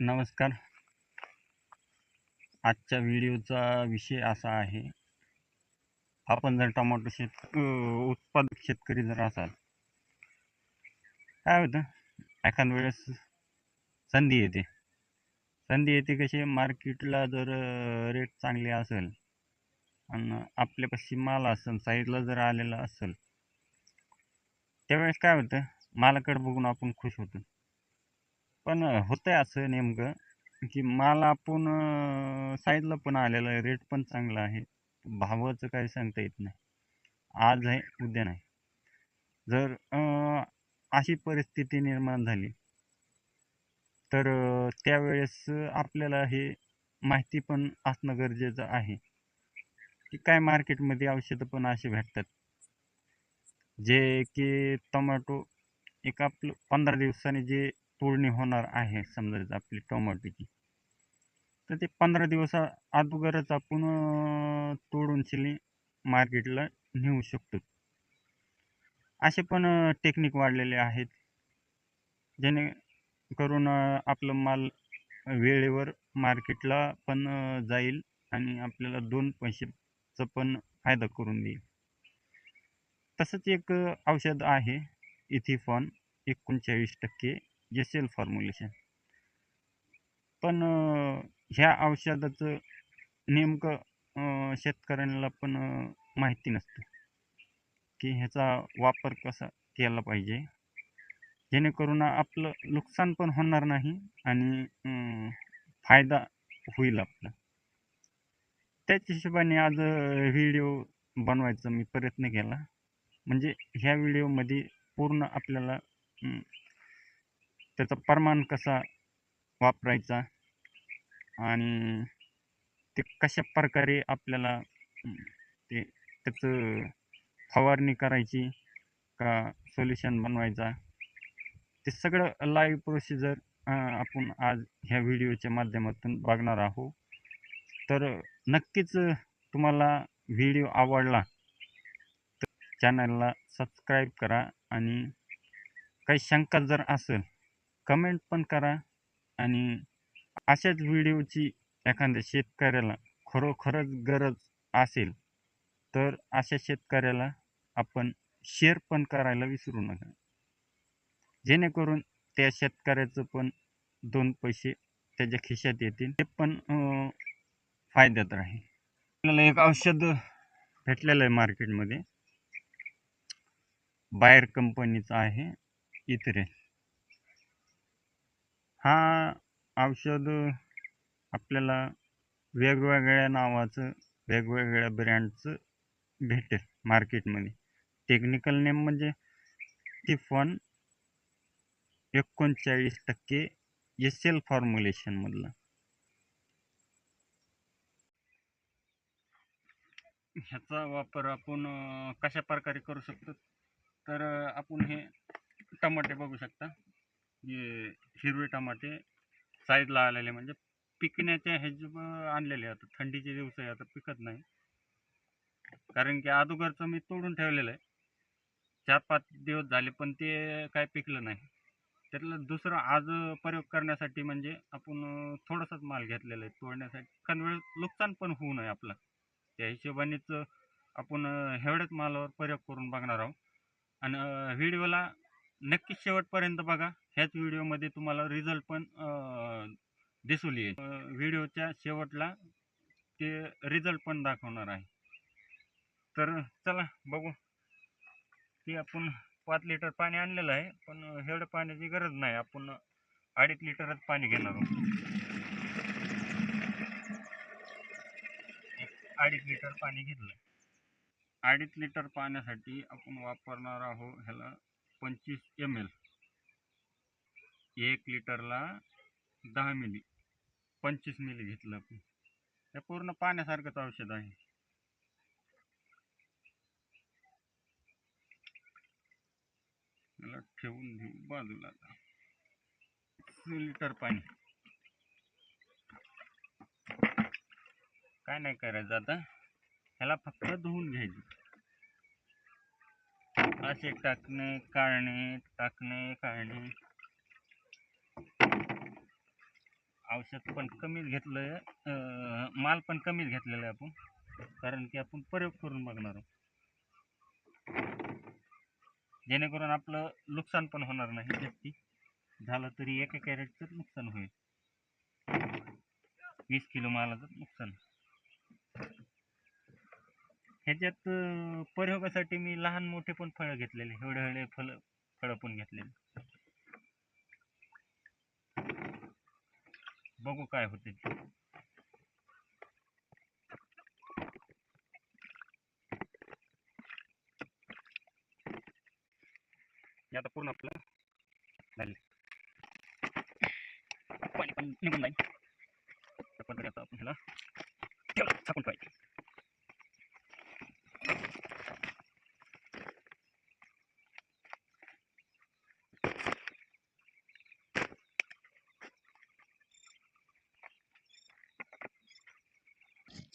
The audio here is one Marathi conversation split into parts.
नमस्कार. आजच्या व्हिडिओचा विषय असा आहे आपण जर टोमॅटो शेत उत्पादक शेतकरी जर असाल काय होतं? एखाद वेळेस संधी येते. संधी येते कशी? मार्केटला जर रेट चांगले असेल आणि आपल्यापाशी माल असेल साईडला जर आलेला असेल त्यावेळेस काय होतं? मालाकडे बघून आपण खुश होतो. पण होतं आहे असं नेमकं की माल आपण साईजला पण आलेला आहे. रेट पण चांगला आहे. भावाचं काही सांगता येत नाही. आज आहे उद्या नाही. जर अशी परिस्थिती निर्माण झाली तर त्यावेळेस आपल्याला हे माहिती पण असणं गरजेचं आहे. की काय मार्केटमध्ये औषधं पण असे भेटतात. जे की टोमॅटो एक आपलं पंधरा दिवसांनी जे तोडणी होणार आहे समजा आपली टोमॅटोची. तर ते पंधरा दिवसा अगोदरच आपण तोडून शिली मार्केटला नेऊ शकतो. असे पण टेक्निक वाढलेले आहेत. जेणेकरून आपलं माल वेळेवर मार्केटला पण जाईल आणि आपल्याला दोन पैशाचा पण फायदा करून देईल. तसंच एक औषध आहे इथिफॉन एकोणचाळीस टक्के. एसेल फॉर्म्युलेशन पण ह्या औषधाचं नेमकं शेतकऱ्यांना पण माहिती नसतं. की ह्याचा वापर कसा केला पाहिजे. जेणेकरून आपलं नुकसान पण होणार नाही आणि फायदा होईल आपला. त्याच हिशोबाने आज व्हिडिओ बनवायचा मी प्रयत्न केला. म्हणजे ह्या व्हिडिओमध्ये पूर्ण आपल्याला त्याचा प्रमाण कसा वापरायचा? आणि ते कशा प्रकारे आपल्याला ते त्याचं फवारणी करायची का सोल्युशन बनवायचा? ते सगळं लाईव्ह प्रोसिजर आपण आज ह्या व्हिडिओच्या माध्यमातून बघणार आहोत. तर नक्कीच तुम्हाला व्हिडिओ आवडला तर चॅनलला सबस्क्राईब करा आणि काही शंका जर असेल कमेंट पण करा आणि अशाच व्हिडिओची एखाद्या शेतकऱ्याला खरोखरच गरज असेल तर अशा शेतकऱ्याला आपण शेअर पण करायला विसरू नका. जेणेकरून त्या शेतकऱ्याचं पण दोन पैसे त्याच्या खिशात येतील. ते पण फायद्यात राहील. आपल्याला एक औषध भेटलेलं आहे मार्केटमध्ये बायर कंपनीचं आहे इथरे. हा औषध आपल्याला वेगवेगळ्या नावाचं वेगवेगळ्या ब्रँडचं भेटेल मार्केटमध्ये. टेक्निकल नेम म्हणजे टिफॉन एकोणचाळीस टक्के एस एल फॉर्म्युलेशनमधलं ह्याचा वापर आपण कशा प्रकारे करू शकतो? तर आपण हे टमाटे बघू शकता. हे हिरवे टमाटे साईजला आलेले म्हणजे पिकण्याच्या ह्याचे आणलेले आता. थंडीचे दिवस आहे आता पिकत नाही. कारण की अगोदरचं मी तोडून ठेवलेलं आहे. चार पाच दिवस झाले पण ते काय पिकलं नाही. त्यातलं दुसरं आज प्रयोग करण्यासाठी म्हणजे आपण थोडासाच माल घेतलेला आहे. तोडण्यासाठी कारण वेळ नुकसान पण होऊ नये आपलं. त्या हिशोबानेच आपण एवढ्याच मालावर प्रयोग करून बघणार आहोत. आणि व्हिडिओला नक्कीच शेवटपर्यंत बघा. ह्याच व्हिडिओमध्ये तुम्हाला रिझल्ट पण दिसून येईल. व्हिडिओच्या शेवटला ते रिझल्ट पण दाखवणार आहे. तर चला बघू. ते आपण पाच लिटर पाणी आणलेलं आहे पण एवढं पाण्याची गरज नाही. आपण अडीच लिटरच पाणी घेणार आहोत. अडीच लिटर पाणी घेतलं अडीच लिटर पाण्यासाठी आपण वापरणार आहोत ह्याला पंचवीस एम एल एक लिटरला दहा मिली. पंचवीस मिली घेतलं आपण. हे पूर्ण पाण्यासारखंच औषध आहे. याला ठेवून घेऊ बाजूला. लिटर पाणी. काय नाही करायचं आता. ह्याला फक्त धुवून घ्यायचं. असे टाकणे काढणे टाकणे काढणे. औषध पण कमीच घेतलंय. माल पण कमीच घेतलेला आहे आपण. कारण की आपण प्रयोग करून बघणार आहोत. जेणेकरून आपलं नुकसान पण होणार नाही. जास्ती झालं तरी एका कॅरेटचं नुकसान होईल. वीस किलो मालाचं नुकसान. ह्याच्यात प्रयोगासाठी मी लहान मोठे पण फळं घेतलेले एवढे हळे फळ फळं पण घेतलेले. बघू काय होते आता पूर्ण आपलं झाले. पाणी पण निघून जाईल. आपण ह्याला ठेवलं झाकून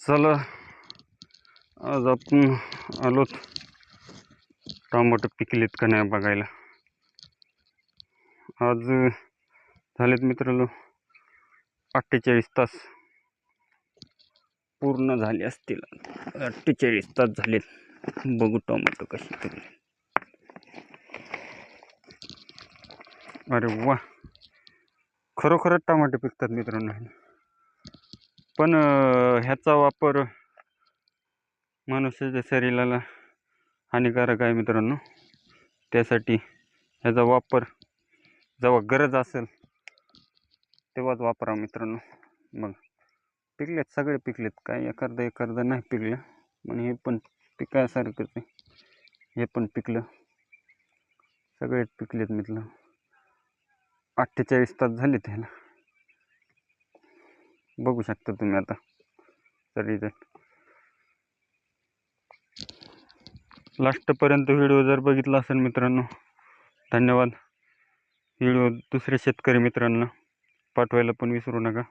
चला आज आपण आलोत टोमॅटो पिकलेत का नाही बघायला. आज झालेत मित्रांनो अठ्ठेचाळीस तास पूर्ण झाले असतील. अठ्ठेचाळीस तास झालेत. बघू टोमॅटो कशी पिकले अरे वा. खरोखरच टमाटे पिकतात मित्रांनो. पण ह्याचा वापर मनुष्याच्या शरीराला हानिकारक आहे मित्रांनो. त्यासाठी ह्याचा वापर जेव्हा गरज असेल तेव्हाच वापरा मित्रांनो. मग पिकलेत सगळे पिकलेत. काय एखादं एखादं नाही पिकलं. पण हे पण पिकायसारखं आहे. हे पण पिकलं. सगळेच पिकलेत मित्र अठ्ठेचाळीस तास झाले त्याला बघू शकता तुम्ही आता. तरी ते लास्टपर्यंत व्हिडिओ जर बघितला असेल मित्रांनो धन्यवाद. व्हिडिओ दुसऱ्या शेतकरी मित्रांना पाठवायला पण विसरू नका.